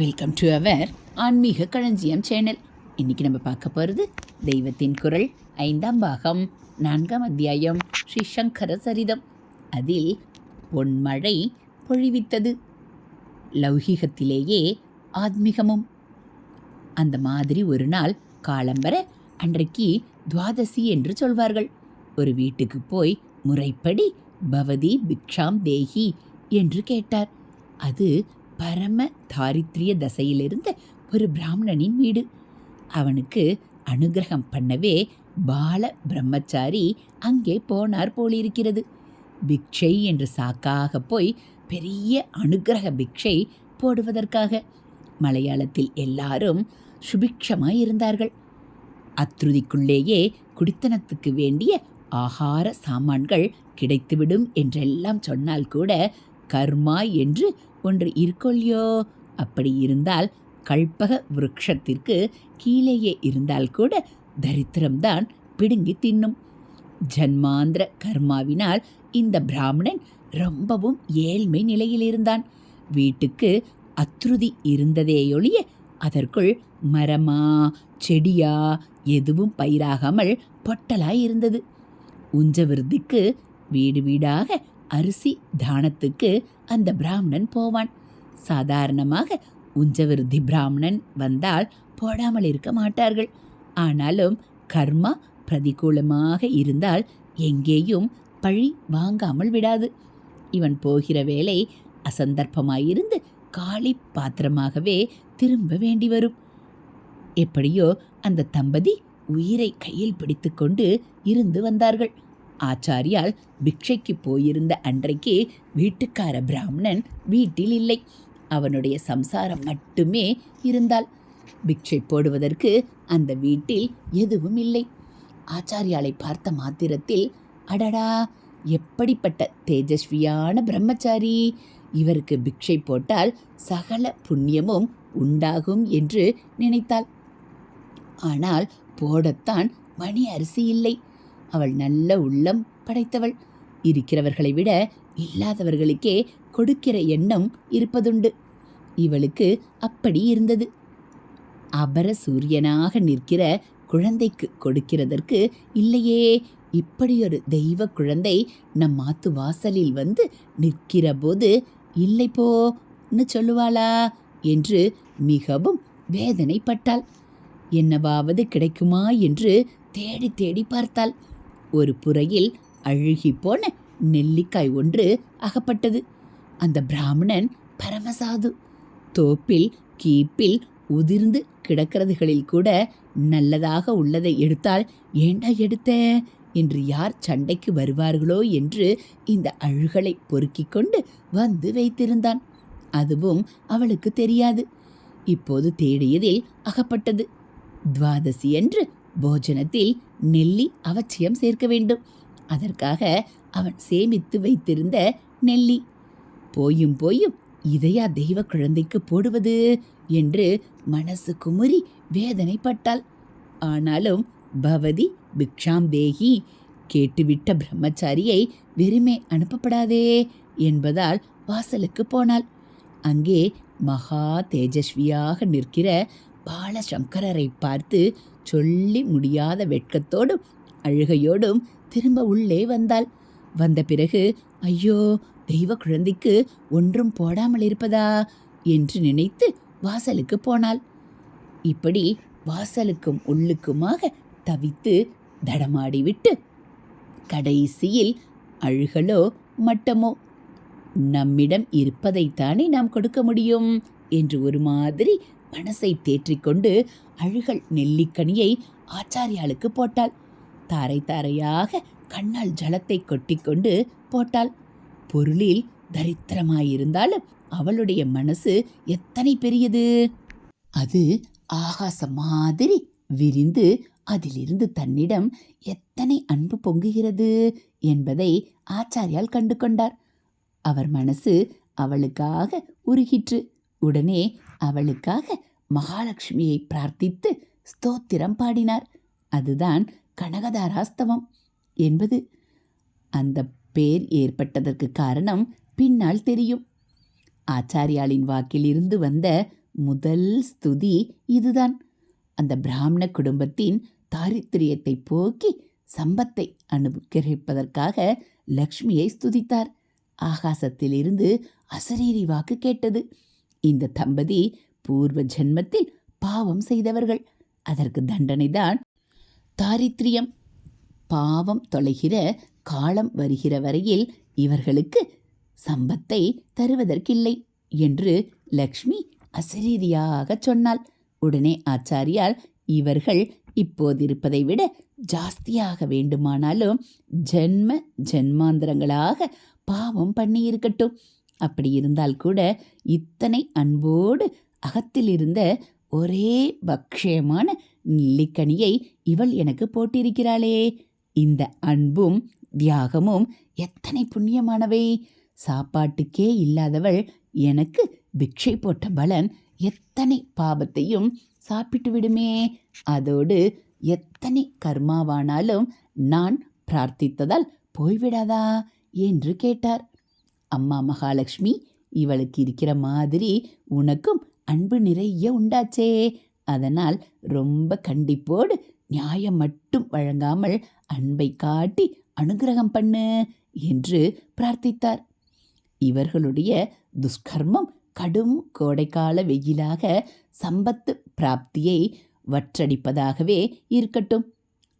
Welcome to our ஆன்மீக களஞ்சியம் channel இன்றைக்கி நம்ம பார்க்க போகிறது தெய்வத்தின் குரல் ஐந்தாம் பாகம் நான்காம் அத்தியாயம் ஸ்ரீ சங்கர சரிதம். அதில் பொன்மழை பொழிவித்தது. லௌகிகத்திலேயே ஆத்மீகமும். அந்த மாதிரி ஒரு நாள் காலம்பர அன்றைக்கு துவாதசி என்று சொல்வார்கள். ஒரு வீட்டுக்கு போய் முறைப்படி பவதி பிக்ஷாம் தேஹி என்று கேட்டார். அது பரம தாரித்ரிய தசையிலிருந்த ஒரு பிராமணனின் வீடு. அவனுக்கு அனுகிரகம் பண்ணவே பால பிரம்மச்சாரி அங்கே போனார் போலிருக்கிறது. பிக்ஷை என்று சாக்காக போய் பெரிய அனுகிரக பிக்ஷை போடுவதற்காக மலையாளத்தில் எல்லாரும் சுபிக்ஷமாய் இருந்தார்கள். அத்ருதிக்குள்ளேயே குடித்தனத்துக்கு வேண்டிய ஆகார சாமான்கள் கிடைத்துவிடும் என்றெல்லாம் சொன்னால் கூட கர்மா என்று ஒன்று இருக்கொல்லியோ அப்படி இருந்தால் கல்பக விருட்சத்திற்கு கீழேயே இருந்தால் கூட தரித்திரம்தான் பிடுங்கி தின்னும். ஜன்மாந்திர கர்மாவினால் இந்த பிராமணன் ரொம்பவும் ஏழ்மை நிலையில் இருந்தான். வீட்டுக்கு அத்ருதி இருந்ததேயொழிய அதற்குள் மரமா செடியா எதுவும் பயிராகாமல் பொட்டலாய் இருந்தது. உஞ்சவிருத்திக்கு வீடு வீடாக அரிசி தானத்துக்கு அந்த பிராமணன் போவான். சாதாரணமாக உஞ்சவிருத்தி பிராமணன் வந்தால் போடாமல் இருக்க மாட்டார்கள். ஆனாலும் கர்மா பிரதிகூலமாக இருந்தால் எங்கேயும் பழி வாங்காமல் விடாது. இவன் போகிற வேலை அசந்தர்ப்பமாயிருந்து காலி பாத்திரமாகவே திரும்ப வேண்டி வரும். எப்படியோ அந்த தம்பதி உயிரை கையில் பிடித்துக்கொண்டு இருந்து வந்தார்கள். ஆச்சாரியால் பிக்ஷைக்கு போயிருந்த அன்றைக்கு வீட்டுக்கார பிராமணன் வீட்டில் இல்லை. அவனுடைய சம்சாரம் மட்டுமே இருந்தால் பிக்ஷை போடுவதற்கு அந்த வீட்டில் எதுவும் இல்லை. ஆச்சாரியாலை பார்த்த மாத்திரத்தில் அடடா எப்படிப்பட்ட தேஜஸ்வியான பிரம்மச்சாரி. இவருக்கு பிக்ஷை போட்டால் சகல புண்ணியமும் உண்டாகும் என்று நினைத்தாள். ஆனால் போடத்தான் மணி அரிசி இல்லை. அவள் நல்ல உள்ளம் படைத்தவள். இருக்கிறவர்களை விட இல்லாதவர்களுக்கே கொடுக்கிற எண்ணம் இருப்பதுண்டு. இவளுக்கு அப்படி இருந்தது. அபர சூரியனாக நிற்கிற குழந்தைக்கு கொடுக்கிறதற்கு இல்லையே இப்படியொரு தெய்வ குழந்தை நம் மாத்து வாசலில் வந்து நிற்கிற போது இல்லை போன்னு சொல்லுவாளா என்று மிகவும் வேதனைப்பட்டாள். என்னவாவது கிடைக்குமா என்று தேடி தேடி பார்த்தாள். ஒரு புறையில் அழுகிப்போன நெல்லிக்காய் ஒன்று அகப்பட்டது. அந்த பிராமணன் பரமசாது. தோப்பில் கீப்பில் உதிர்ந்து கிடக்கிறதுகளில் கூட நல்லதாக உள்ளதை எடுத்தால் ஏண்டா எடுத்த? என்று யார் சண்டைக்கு வருவார்களோ? என்று இந்த அழுகளை பொறுக்கிக் கொண்டு வந்து வைத்திருந்தான். அதுவும் அவளுக்கு தெரியாது. இப்போது தேடியதில் அகப்பட்டது. துவாதசி என்று போஜனத்தில் நெல்லி அவசியம் சேர்க்க வேண்டும். அதற்காக அவன் சேமித்து வைத்திருந்த நெல்லி. போயும் போயும் இதையா தெய்வ குழந்தைக்கு போடுவது என்று மனசு குமுறி வேதனைப்பட்டாள். ஆனாலும் பவதி பிக்ஷாம் தேகி கேட்டுவிட்ட பிரம்மச்சாரியை வெறுமே அனுப்பப்படாதே என்பதால் வாசலுக்கு போனாள். அங்கே மகா தேஜஸ்வியாக நிற்கிற பாலசங்கரரை பார்த்து சொல்லி முடியாத வெட்கத்தோடும் அழுகையோடும் திரும்ப உள்ளே வந்தாள். வந்த பிறகு ஐயோ தெய்வ குழந்தைக்கு ஒன்றும் போடாமல் இருப்பதா? என்று நினைத்து வாசலுக்கு போனாள். இப்படி வாசலுக்கும் உள்ளுக்குமாக தவித்து தடமாடிவிட்டு கடைசியில் அழுகலோ மட்டமோ நம்மிடம் இருப்பதைத்தானே நாம் கொடுக்க முடியும்? என்று ஒரு மாதிரி மனசை தேற்றிக்கொண்டு அழுகல் நெல்லிக்கனியை ஆச்சாரியாளுக்கு போட்டாள். தாரை தாரையாக கண்ணால் ஜலத்தை கொட்டிக்கொண்டு போட்டாள். பொருளில் தரித்திரமாயிருந்தாலும் அவளுடைய மனசு எத்தனை பெரியது? அது ஆகாசம் மாதிரி விரிந்து அதிலிருந்து தன்னிடம் எத்தனை அன்பு பொங்குகிறது என்பதை ஆச்சாரியால் கண்டு கொண்டார். அவர் மனசு அவளுக்காக உருகிற்று. உடனே அவளுக்காக மகாலட்சுமியை பிரார்த்தித்து ஸ்தோத்திரம் பாடினார். அதுதான் கனகதாராஸ்தவம் என்பது. அந்த பேர் ஏற்பட்டதற்கு காரணம் பின்னால் தெரியும். ஆச்சாரியாளின் வாக்கிலிருந்து வந்த முதல் ஸ்துதி இதுதான். அந்த பிராமண குடும்பத்தின் தாரித்திரியத்தை போக்கி சம்பத்தை அனுகிரகிப்பதற்காக லக்ஷ்மியை ஸ்துதித்தார். ஆகாசத்திலிருந்து அசரீரி வாக்கு கேட்டது. இந்த தம்பதி பூர்வ ஜென்மத்தில் பாவம் செய்தவர்கள். அதற்கு தண்டனைதான் தாரித்ரியம். பாவம் தொலைகிற காலம் வருகிற வரையில் இவர்களுக்கு சம்பத்தை தருவதற்கில்லை என்று லக்ஷ்மி அசரீரியாகச் சொன்னாள். உடனே ஆச்சாரியால் இவர்கள் இப்போதிருப்பதை விட ஜாஸ்தியாக வேண்டுமானாலும் ஜென்ம ஜென்மாந்திரங்களாக பாவம் பண்ணியிருக்கட்டும். அப்படி இருந்தால் கூட இத்தனை அன்போடு அகத்தில் இருந்த ஒரே பக்ஷயமான நெல்லிக்கனியை இவள் எனக்கு போட்டிருக்கிறாளே. இந்த அன்பும் தியாகமும் எத்தனை புண்ணியமானவை. சாப்பாட்டுக்கே இல்லாதவள் எனக்கு பிக்ஷை போட்ட பலன் எத்தனை பாபத்தையும் சாப்பிட்டு விடுமே. அதோடு எத்தனை கர்மாவானாலும் நான் பிரார்த்தித்ததால் போய்விடாதா என்று கேட்டார். அம்மா மகாலட்சுமி இவளுக்கு இருக்கிற மாதிரி உனக்கும் அன்பு நிறைய உண்டாச்சே. அதனால் ரொம்ப கண்டிப்போடு நியாயம் மட்டும் வழங்காமல் அன்பை காட்டி அனுகிரகம் பண்ணு என்று பிரார்த்தித்தார். இவர்களுடைய துஷ்கர்மம் கடும் கோடைக்கால வெயிலாக சம்பத்து பிராப்தியை வற்றடிப்பதாகவே இருக்கட்டும்.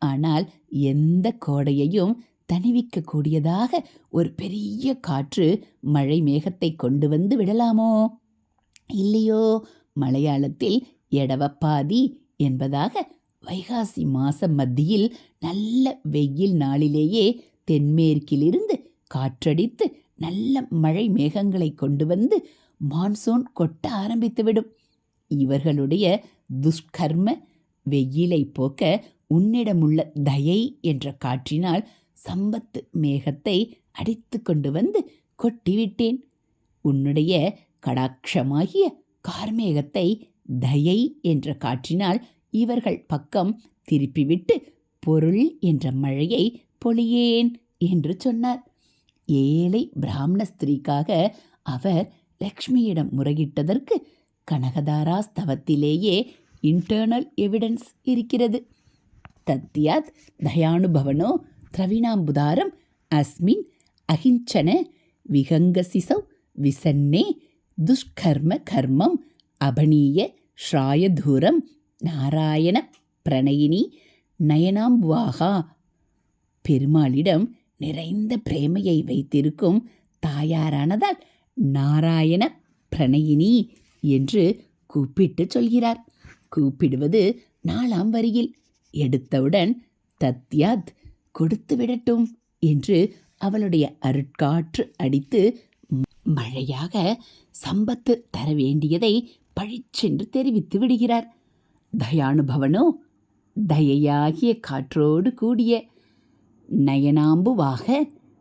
ஆனால் எந்த கோடையையும் தணிவிக்கக்கூடியதாக ஒரு பெரிய காற்று மழை மேகத்தை கொண்டு வந்து விடலாமோ? இல்லையோ? மலையாளத்தில் எடவப்பாதி என்பதாக வைகாசி மாச மத்தியில் நல்ல வெயில் நாளிலேயே தென்மேற்கிலிருந்து காற்றடித்து நல்ல மழை மேகங்களை கொண்டு வந்து மான்சூன் கொட்ட ஆரம்பித்துவிடும். இவர்களுடைய துஷ்கர்ம வெயிலை போக்க உன்னிடமுள்ள தயை என்ற காற்றினால் சம்பத்து மேகத்தை அடித்து கொண்டு வந்து கொட்டிவிட்டேன். உன்னுடைய கடாட்சமாகிய கார்மேகத்தை தயை என்ற காற்றினால் இவர்கள் பக்கம் திருப்பிவிட்டு பொருள் என்ற மழையை பொழியேன் என்று சொன்னார். ஏழை பிராமண ஸ்திரீக்காக அவர் லக்ஷ்மியிடம் முறையிட்டதற்கு கனகதாரா ஸ்தவத்திலேயே இன்டர்னல் எவிடன்ஸ் இருக்கிறது. தத்யாத் தயானுபவனோ திரவிணாம்புதாரம் அஸ்மின் அகிஞ்சன விகங்கசிசௌ விசன்னே துஷ்கர்ம கர்மம் அபனீய ஸ்ராயதூரம் நாராயண பிரணயினி நயனாம்புவாகா. பெருமாளிடம் நிறைந்த பிரேமையை வைத்திருக்கும் தாயாரானதால் நாராயண பிரணயினி என்று கூப்பிட்டு சொல்கிறார். கூப்பிடுவது நாலாம் வரியில் எடுத்தவுடன் தத்யாத் கொடுத்து விடட்டும் என்று அவளுடைய அருட்காற்று அடித்து மழையாக சம்பத்து தர வேண்டியதை பழிச்சென்று தெரிவித்து விடுகிறார். தயானுபவனோ தயையாகிய காற்றோடு கூடிய நயனாம்புவாக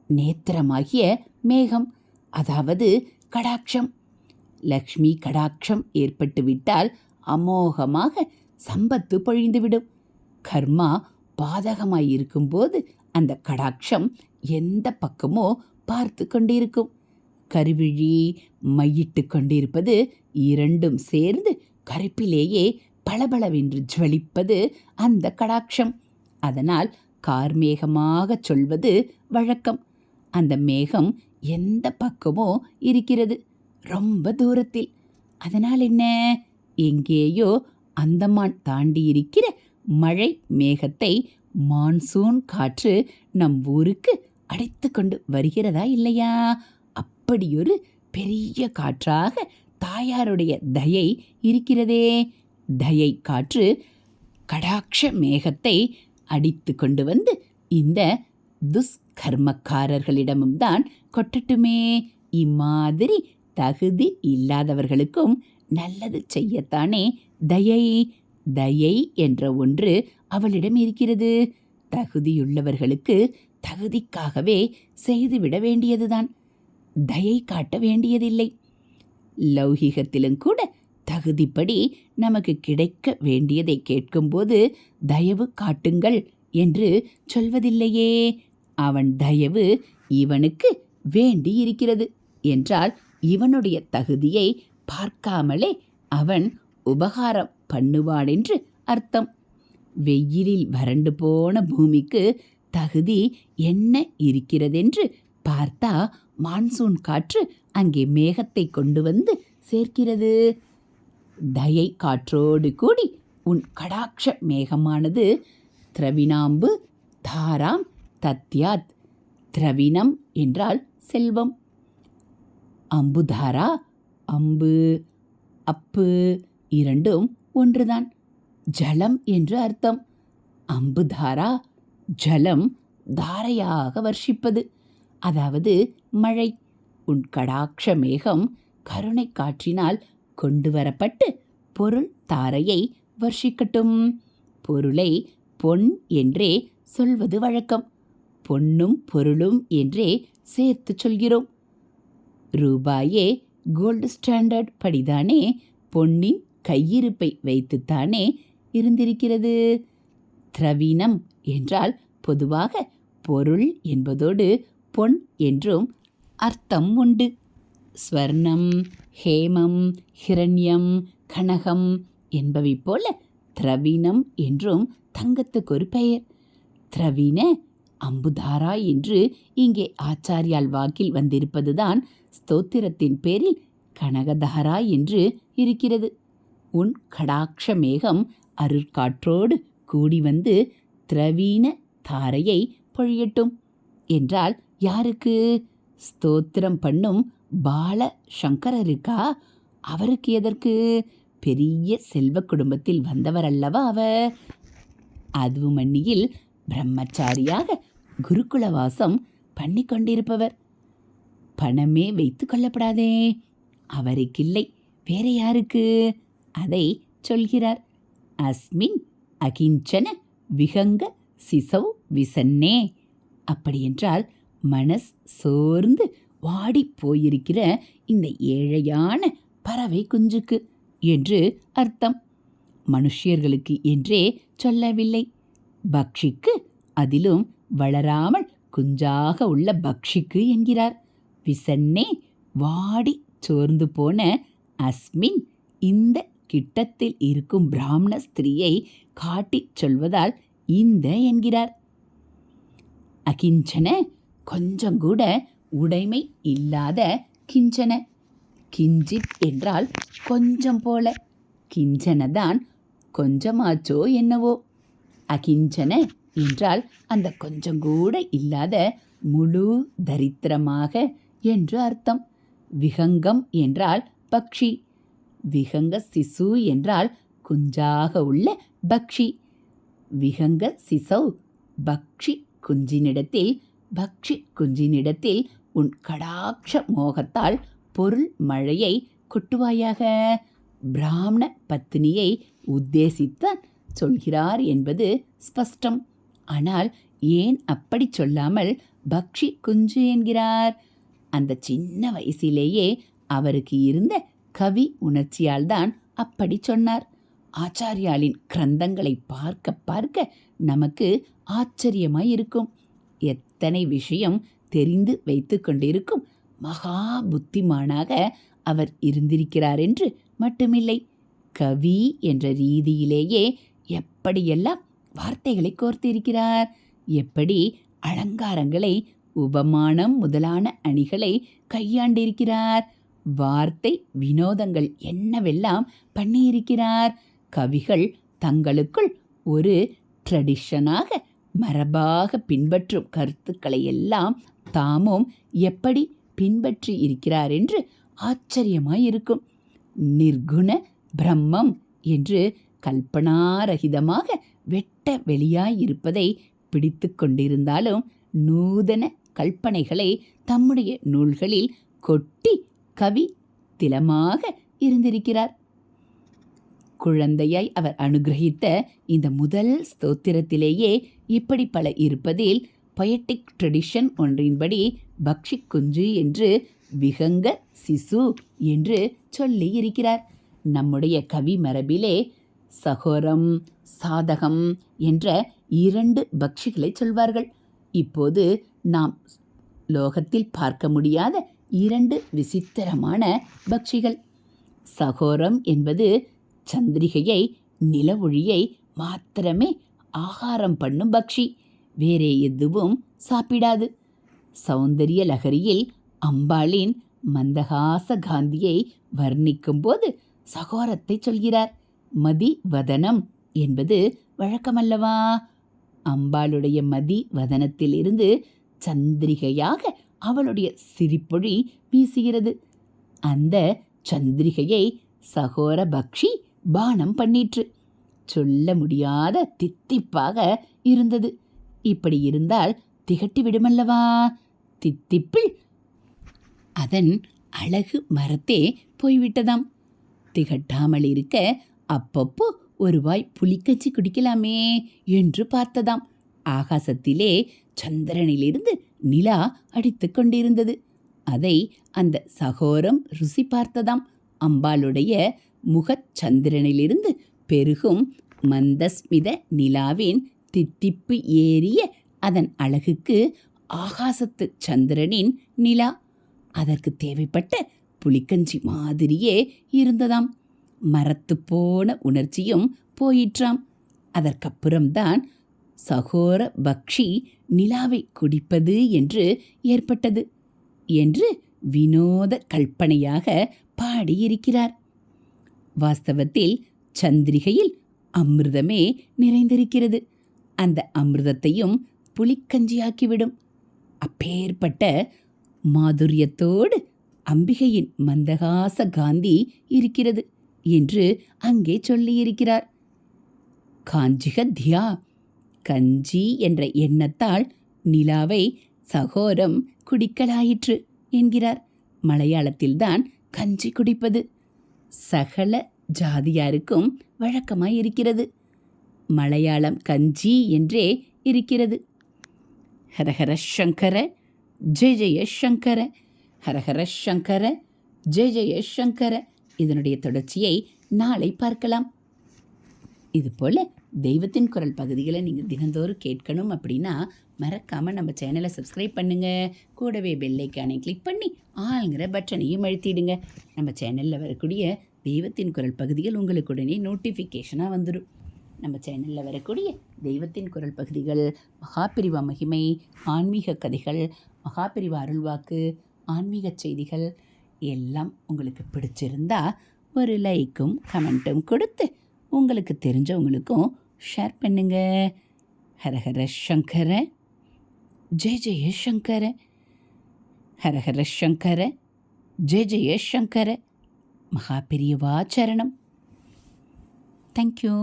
நேத்திரமாகிய மேகம் அதாவது கடாட்சம். லக்ஷ்மி கடாட்சம் ஏற்பட்டுவிட்டால் அமோகமாக சம்பத்து பொழிந்துவிடும். கர்மா பாதகமாயிருக்கும்போது அந்த கடாட்சம் எந்த பக்கமோ பார்த்து கொண்டிருக்கும். கருவிழி மையிட்டு கொண்டிருப்பது இரண்டும் சேர்ந்து கருப்பிலேயே பளபளவென்று ஜுவலிப்பது அந்த கடாட்சம். அதனால் கார்மேகமாகச் சொல்வது வழக்கம். அந்த மேகம் எந்த பக்கமோ இருக்கிறது ரொம்ப தூரத்தில். அதனால் என்ன? எங்கேயோ அந்தமான் தாண்டி இருக்கிற மழை மேகத்தை மான்சூன் காற்று நம் ஊருக்கு அடைத்து கொண்டு வருகிறதா இல்லையா? அப்படியொரு பெரிய காற்றாக தாயாருடைய தயை இருக்கிறதே. தயை காற்று கடாட்ச மேகத்தை அடித்து கொண்டு வந்து இந்த துஷ்கர்மக்காரர்களிடமும் தான் கொட்டட்டுமே. இம்மாதிரி தகுதி இல்லாதவர்களுக்கும் நல்லது செய்யத்தானே தயை. தயை என்ற ஒன்று அவளிடம் இருக்கிறது. தகுதியுள்ளவர்களுக்கு தகுதிக்காகவே செய்துவிட வேண்டியதுதான். தயை காட்ட வேண்டியதில்லை. லௌகிகத்திலும் கூட தகுதிப்படி நமக்கு கிடைக்க வேண்டியதை கேட்கும்போது தயவு காட்டுங்கள் என்று சொல்வதில்லையே. அவன் தயவு இவனுக்கு வேண்டி இருக்கிறது என்றால் இவனுடைய தகுதியை பார்க்காமலே அவன் உபகாரம் பண்ணுவாடென்று அர்த்தம். வெயிலில் வறண்டு போன பூமிக்கு தகுதி என்ன இருக்கிறதென்று பார்த்தா மான்சூன் காற்று அங்கே மேகத்தை கொண்டு வந்து சேர்க்கிறது. தயை காற்றோடு கூடி உன் கடாட்ச மேகமானது திரவினாம்பு தாராம் தத்யாத். திரவினம் என்றால் செல்வம். அம்புதாரா அம்பு அப்பு இரண்டும் ஒன்றுதான். ஜலம் என்று அர்த்தம். அம்புதாரா ஜலம் தாரையாக வர்ஷிப்பது. அதாவது மழை. உன் கடாட்ச மேகம் கருணை காற்றினால் கொண்டு வரப்பட்டு பொருள் தாரையை வர்ஷிக்கட்டும். பொருளை பொன் என்றே சொல்வது வழக்கம். பொன்னும் பொருளும் என்றே சேர்த்து சொல்கிறோம். ரூபாயே கோல்டு ஸ்டாண்டர்ட் படிதானே. பொன்னின் கையிருப்பை வைத்துத்தானே இருந்திருக்கிறது. திரவீனம் என்றால் பொதுவாக பொருள் என்பதோடு பொன் என்றும் அர்த்தம் உண்டு. ஸ்வர்ணம் ஹேமம் ஹிரண்யம் கனகம் என்பவை போல திரவீனம் என்றும் தங்கத்துக்கு ஒரு பெயர். திரவீன அம்புதாரா என்று இங்கே ஆச்சாரியால் வாக்கில் வந்திருப்பதுதான் ஸ்தோத்திரத்தின் பேரில் கனகதாரா என்று இருக்கிறது. உன் கடாட்ச மேகம் அருட்காற்றோடு கூடி வந்து திரவீன தாரையை பொழியட்டும் என்றால் யாருக்கு? ஸ்தோத்திரம் பண்ணும் பால சங்கரருக்கா அவருக்கு எதற்கு? பெரிய செல்வ குடும்பத்தில் வந்தவர் அல்லவா அவர்? அதுவுமன்னியில் பிரம்மச்சாரியாக குருகுலவாசம் பண்ணி கொண்டிருப்பவர். பணமே வைத்து கொள்ளப்படாதே. அவருக்கில்லை. வேற யாருக்கு? அதை சொல்கிறார். அஸ்மின் அகிஞ்சன விகங்க சிசவ் விசன்னே. அப்படியென்றால் மனஸ் சோர்ந்து வாடி போயிருக்கிற இந்த ஏழையான பறவை குஞ்சுக்கு என்று அர்த்தம். மனுஷியர்களுக்கு என்றே சொல்லவில்லை. பக்ஷிக்கு அதிலும் வளராமல் குஞ்சாக உள்ள பக்ஷிக்கு என்கிறார். விசன்னே வாடி சோர்ந்து போன அஸ்மின் இந்த கிட்டத்தில் இருக்கும் பிராமண ஸ்திரீயை காட்டிச் சொல்வதால் இந்த என்கிறார். அகிஞ்சன கொஞ்சம் கூட உடைமை இல்லாத கிஞ்சன. கிஞ்சித் என்றால் கொஞ்சம் போல. கிஞ்சனதான் கொஞ்சமாச்சோ என்னவோ. அகிஞ்சன என்றால் அந்த கொஞ்சம் கூட இல்லாத முழு தரித்திரமாக என்று அர்த்தம். விகங்கம் என்றால் பக்ஷி. விகங்க சிசு என்றால் குஞ்சாக உள்ள பக்ஷி. விகங்க சிசௌ பக்ஷி குஞ்சினிடத்தில் பக்ஷி குஞ்சினிடத்தில் உன் கடாட்ச மோகத்தால் பொருள் மழையை கொட்டுவாயாக? பிராமண பத்தினியை உத்தேசித்தான் சொல்கிறார் என்பது ஸ்பஷ்டம். ஆனால் ஏன் அப்படி சொல்லாமல் பக்ஷி குஞ்சு என்கிறார்? அந்த சின்ன வயசிலேயே அவருக்கு இருந்த கவி உணர்ச்சியால் தான் அப்படி சொன்னார். ஆச்சாரியாலின் கிரந்தங்களை பார்க்க பார்க்க நமக்கு ஆச்சரியமாய் இருக்கும் எத்தனை விஷயம் தெரிந்து வைத்து கொண்டிருக்கும் மகா புத்திமானாக அவர் இருந்திருக்கிறார் என்று மட்டுமில்லை. கவி என்ற ரீதியிலேயே எப்படியெல்லாம் வார்த்தைகளை கோர்த்திருக்கிறார்? எப்படி அலங்காரங்களை உபமானம் முதலான அணிகளை கையாண்டிருக்கிறார்? வார்த்தை வினோதங்கள் என்னவெல்லாம் பண்ணியிருக்கிறார்? கவிகள் தங்களுக்குள் ஒரு ட்ரெடிஷனாக மரபாக பின்பற்றும் கருத்துக்களை எல்லாம் தாமும் எப்படி பின்பற்றி இருக்கிறார் என்று ஆச்சரியமாயிருக்கும். நிர்குண பிரம்மம் என்று கல்பனாரகிதமாக வெட்ட வெளியாயிருப்பதை பிடித்து கொண்டிருந்தாலும் நூதன கல்பனைகளை தம்முடைய நூல்களில் கொட்டி கவி திலமாக இருந்திருக்கிறார். குழந்தையாய் அவர் அனுகிரகித்த இந்த முதல் ஸ்தோத்திரத்திலேயே இப்படி பல இருப்பதில் பயட்டிக் ட்ரெடிஷன் ஒன்றின்படி பக்ஷி குஞ்சு என்று விகங்க சிசு என்று சொல்லி இருக்கிறார். நம்முடைய கவி மரபிலே சகோரம் சாதகம் என்ற இரண்டு பக்ஷிகளை சொல்வார்கள். இப்போது நாம் லோகத்தில் பார்க்க முடியாத இரண்டு விசித்திரமான பக்ஷிகள். சகோரம் என்பது சந்திரிகையை நிலவொழியை மாத்திரமே ஆகாரம் பண்ணும் பக்ஷி. வேறே எதுவும் சாப்பிடாது. சௌந்தரிய லகரியில் அம்பாளின் மந்தகாச காந்தியை வர்ணிக்கும்போது சகோரத்தை சொல்கிறார். மதி வதனம் என்பது வழக்கமல்லவா? அம்பாளுடைய மதி வதனத்திலிருந்து சந்திரிகையாக அவளுடைய சிரிப்பொழி வீசுகிறது. அந்த சந்திரிகையை சகோர பக்ஷி பானம் பண்ணிற்று. சொல்ல முடியாத தித்திப்பாக இருந்தது. இப்படி இருந்தால் திகட்டி விடுமல்லவா? தித்திப்பில் அதன் அழகு மரத்தே போய்விட்டதாம். திகட்டாமல் இருக்க அப்பப்போ ஒரு வாய் புலிக்கச்சி குடிக்கலாமே என்று பார்த்ததாம். ஆகாசத்திலே சந்திரனிலிருந்து நிலா அடித்து கொண்டிருந்தது. அதை அந்த சகோரம் ருசி பார்த்ததாம். அம்பாளுடைய முகச் சந்திரனிலிருந்து பெருகும் மந்தஸ்மித நிலாவின் தித்திப்பு ஏறிய அதன் அழகுக்கு ஆகாசத்து சந்திரனின் நிலா. அதற்கு தேவைப்பட்ட புளிக்கஞ்சி மாதிரியே இருந்ததாம். மரத்து போன உணர்ச்சியும் போயிற்றாம். அதற்கப்புறம்தான் சகோர பக்ஷி நிலாவை குடிப்பது என்று ஏற்பட்டது என்று வினோத கல்பனையாக பாடியிருக்கிறார். வாஸ்தவத்தில் சந்திரிகையில் அமிர்தமே நிறைந்திருக்கிறது. அந்த அமிர்தத்தையும் புலிக்கஞ்சியாக்கிவிடும் அப்பேற்பட்ட மாதுரியத்தோடு அம்பிகையின் மந்தகாச காந்தி இருக்கிறது என்று அங்கே சொல்லியிருக்கிறார். காஞ்சிக தியா கஞ்சி என்ற எண்ணத்தால் நிலாவை சகோரம் குடிக்கலாயிற்று என்கிறார். மலையாளத்தில்தான் கஞ்சி குடிப்பது. சகல ஜாதியாருக்கும் வழக்கமாய் இருக்கிறது மலையாளம் கஞ்சி என்றே இருக்கிறது. ஹரஹர சங்கர ஜெய ஜெய சங்கர ஹரஹர சங்கர ஜெய ஜெய சங்கர. இதனுடைய தொடர்ச்சியை நாளை பார்க்கலாம். இதுபோல் தெய்வத்தின் குரல் பகுதிகளை நீங்கள் தினந்தோறும் கேட்கணும் அப்படின்னா மறக்காமல் நம்ம சேனலை சப்ஸ்கிரைப் பண்ணுங்கள் கூடவே பெல்லைக்கானை கிளிக் பண்ணி ஆளுங்கிற பட்டனையும் அழுத்திடுங்க. நம்ம சேனலில் வரக்கூடிய தெய்வத்தின் குரல் பகுதிகள் உங்களுக்கு உடனே நோட்டிஃபிகேஷனாக வந்துடும் நம்ம சேனலில் வரக்கூடிய தெய்வத்தின் குரல் பகுதிகள் மகாபிரிவா மகிமை ஆன்மீக கதைகள் மகாபிரிவா அருள்வாக்கு ஆன்மீக செய்திகள் எல்லாம் உங்களுக்கு பிடிச்சிருந்தா ஒரு லைக்கும் கமெண்ட்டும் கொடுத்து உங்களுக்கு தெரிஞ்சவங்களுக்கும் ஷேர் பண்ணுங்க. ஹரஹர சங்கர ஜெய ஜெய சங்கர ஹரஹர சங்கர ஜெய ஜெய சங்கர. மகா பெரியவா சரணம். தேங்க்யூ